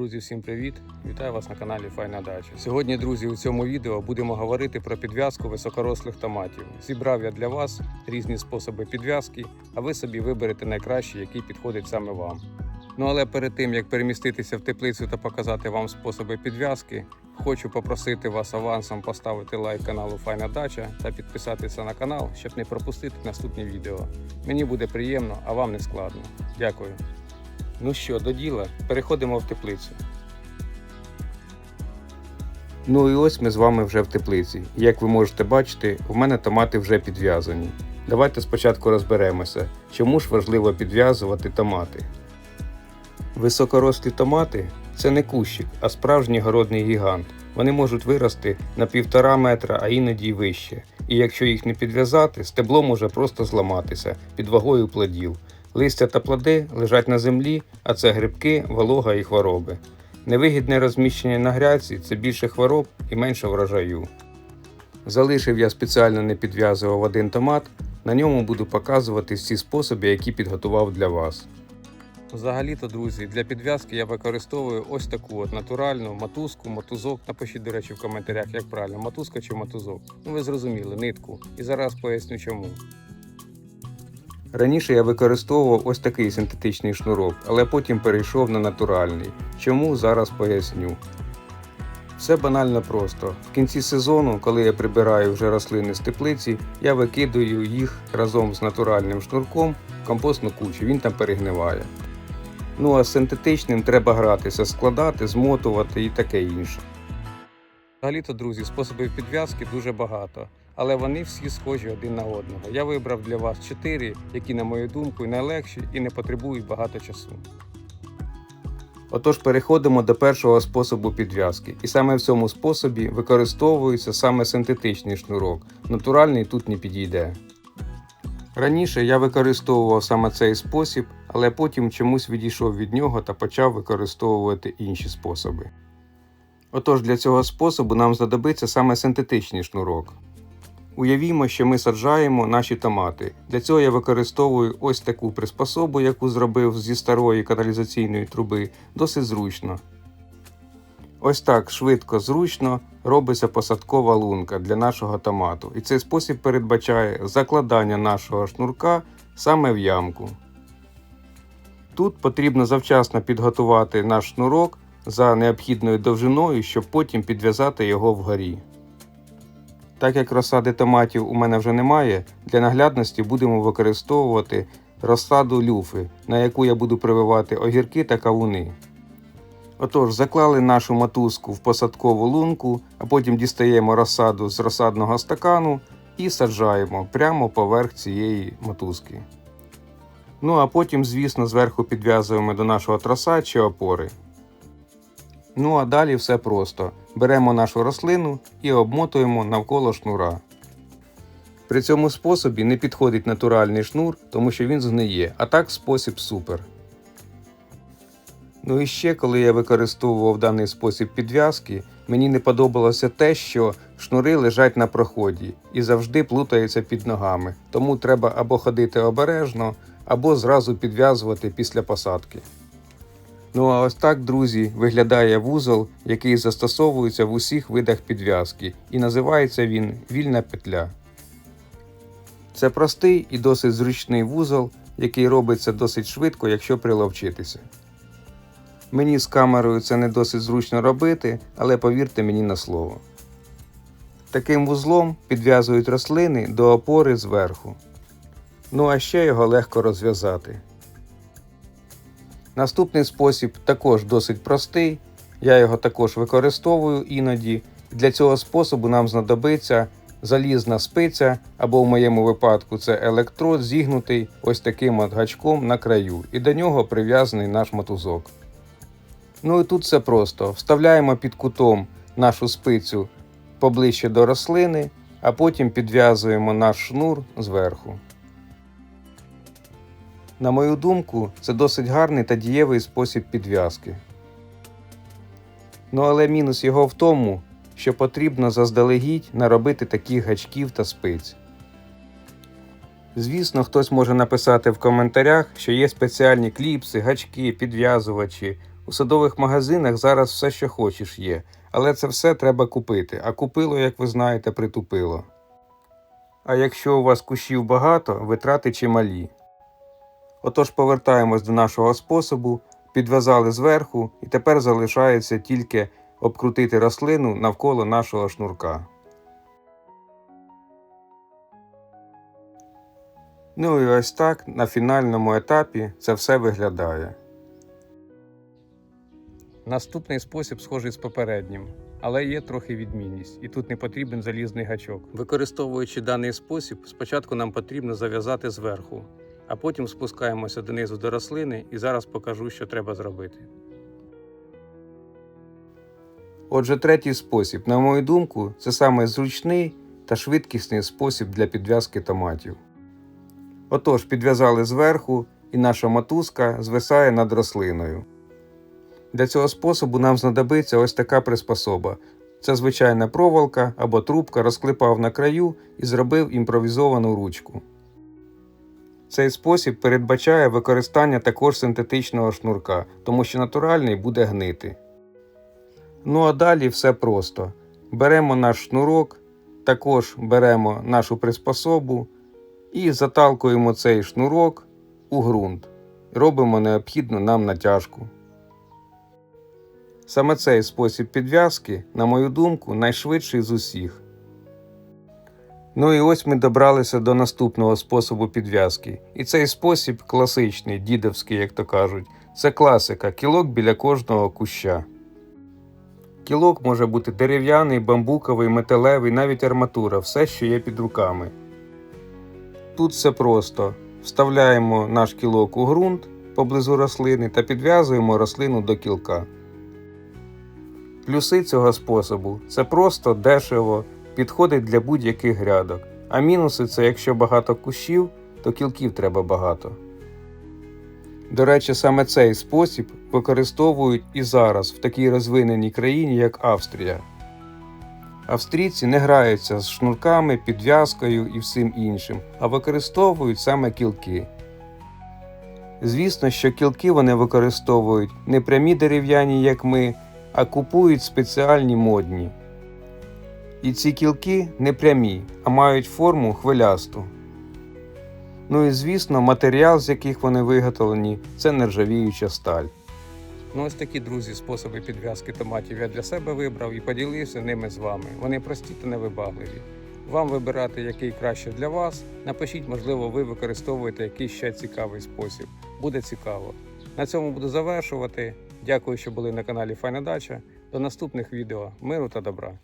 Друзі, всім привіт! Вітаю вас на каналі Файна Дача. Сьогодні, друзі, у цьому відео будемо говорити про підв'язку високорослих томатів. Зібрав я для вас різні способи підв'язки, а ви собі виберете найкращий, який підходить саме вам. Ну але перед тим як переміститися в теплицю та показати вам способи підв'язки, хочу попросити вас авансом поставити лайк каналу Файна Дача та підписатися на канал, щоб не пропустити наступні відео. Мені буде приємно, а вам не складно. Дякую. Ну що, до діла, переходимо в теплицю. Ну і ось ми з вами вже в теплиці. Як ви можете бачити, в мене томати вже підв'язані. Давайте спочатку розберемося, чому ж важливо підв'язувати томати. Високорослі томати це не кущик, а справжній городний гігант. Вони можуть вирости на півтора метра, а іноді й вище. І якщо їх не підв'язати, стебло може просто зламатися під вагою плодів. Листя та плоди лежать на землі, а це грибки, волога і хвороби. Невигідне розміщення на гряці це більше хвороб і менше врожаю. Залишив я спеціально не підв'язував один томат, на ньому буду показувати всі способи, які підготував для вас. Взагалі-то, друзі, для підв'язки я використовую ось таку от натуральну матузку, мотузок. Напишіть, до речі, в коментарях, як правильно, матузка чи мотузок. Ну ви зрозуміли, нитку. І зараз поясню чому. Раніше я використовував ось такий синтетичний шнурок, але потім перейшов на натуральний. Чому зараз поясню. Все банально просто. В кінці сезону, коли я прибираю вже рослини з теплиці, я викидаю їх разом з натуральним шнурком в компостну кучу, він там перегниває. Ну а з синтетичним треба гратися, складати, змотувати і таке інше. Взагалі-то, друзі, способів підв'язки дуже багато, але вони всі схожі один на одного. Я вибрав для вас чотири, які, на мою думку, найлегші і не потребують багато часу. Отож, переходимо до першого способу підв'язки. І саме в цьому способі використовується саме синтетичний шнурок. Натуральний тут не підійде. Раніше я використовував саме цей спосіб, але потім чомусь відійшов від нього та почав використовувати інші способи. Отож, для цього способу нам знадобиться саме синтетичний шнурок. Уявімо, що ми саджаємо наші томати. Для цього я використовую ось таку приспособу, яку зробив зі старої каналізаційної труби, досить зручно. Ось так швидко, зручно робиться посадкова лунка для нашого томату. І цей спосіб передбачає закладання нашого шнурка саме в ямку. Тут потрібно завчасно підготувати наш шнурок за необхідною довжиною, щоб потім підв'язати його вгорі. Так як розсади томатів у мене вже немає, для наглядності будемо використовувати розсаду люфи, на яку я буду прививати огірки та кавуни. Отож, заклали нашу мотузку в посадкову лунку, а потім дістаємо розсаду з розсадного стакану і саджаємо прямо поверх цієї мотузки. Ну а потім, звісно, зверху підв'язуємо до нашого троса чи опори. Ну а далі все просто. Беремо нашу рослину і обмотуємо навколо шнура. При цьому способі не підходить натуральний шнур, тому що він згниє, а так спосіб супер. Ну і ще, коли я використовував даний спосіб підв'язки, мені не подобалося те, що шнури лежать на проході і завжди плутаються під ногами, тому треба або ходити обережно, або зразу підв'язувати після посадки. Ну а ось так, друзі, виглядає вузол, який застосовується в усіх видах підв'язки, і називається він вільна петля. Це простий і досить зручний вузол, який робиться досить швидко, якщо приловчитися. Мені з камерою це не досить зручно робити, але повірте мені на слово. Таким вузлом підв'язують рослини до опори зверху. Ну а ще його легко розв'язати. Наступний спосіб також досить простий. Я його також використовую іноді. Для цього способу нам знадобиться залізна спиця, або в моєму випадку це електрод, зігнутий ось таким от гачком на краю, і до нього прив'язаний наш мотузок. Ну і тут все просто. Вставляємо під кутом нашу спицю поближче до рослини, а потім підв'язуємо наш шнур зверху. На мою думку, це досить гарний та дієвий спосіб підв'язки. Ну але мінус його в тому, що потрібно заздалегідь наробити таких гачків та спиць. Звісно, хтось може написати в коментарях, що є спеціальні кліпси, гачки, підв'язувачі. У садових магазинах зараз все, що хочеш, є, але це все треба купити, а купило, як ви знаєте, притупило. А якщо у вас кущів багато, витрати чималі. Отож повертаємось до нашого способу, підв'язали зверху, і тепер залишається тільки обкрутити рослину навколо нашого шнурка. Ну і ось так на фінальному етапі це все виглядає. Наступний спосіб схожий з попереднім, але є трохи відмінність, і тут не потрібен залізний гачок. Використовуючи даний спосіб, спочатку нам потрібно зав'язати зверху, а потім спускаємося донизу до рослини і зараз покажу, що треба зробити. Отже, третій спосіб, на мою думку, це саме зручний та швидкісний спосіб для підв'язки томатів. Отож, підв'язали зверху, і наша мотузка звисає над рослиною. Для цього способу нам знадобиться ось така приспособа. Це звичайна проволока або трубка розклепав на краю і зробив імпровізовану ручку. Цей спосіб передбачає використання також синтетичного шнурка, тому що натуральний буде гнити. Ну а далі все просто. Беремо наш шнурок, також беремо нашу приспособу і заталкуємо цей шнурок у ґрунт. Робимо необхідну нам натяжку. Саме цей спосіб підв'язки, на мою думку, найшвидший з усіх. Ну і ось ми добралися до наступного способу підв'язки. І цей спосіб класичний, дідовський, як то кажуть, це класика, кілок біля кожного куща. Кілок може бути дерев'яний, бамбуковий, металевий, навіть арматура, все, що є під руками. Тут все просто. Вставляємо наш кілок у ґрунт поблизу рослини та підв'язуємо рослину до кілка. Плюси цього способу це просто дешево, підходить для будь-яких грядок. А мінуси це якщо багато кущів, то кілків треба багато. До речі, саме цей спосіб використовують і зараз в такій розвиненій країні, як Австрія. Австрійці не граються з шнурками, підв'язкою і всім іншим, а використовують саме кілки. Звісно, що кілки вони використовують не прямі дерев'яні, як ми, а купують спеціальні модні. І ці кілки не прямі, а мають форму хвилясту. Ну і звісно, матеріал, з яких вони виготовлені, це нержавіюча сталь. Ну, ось такі друзі, способи підв'язки томатів я для себе вибрав і поділився ними з вами. Вони прості та невибагливі. Вам вибирати, який краще для вас. Напишіть, можливо, ви використовуєте якийсь ще цікавий спосіб. Буде цікаво. На цьому буду завершувати. Дякую, що були на каналі Файна Дача. До наступних відео. Миру та добра!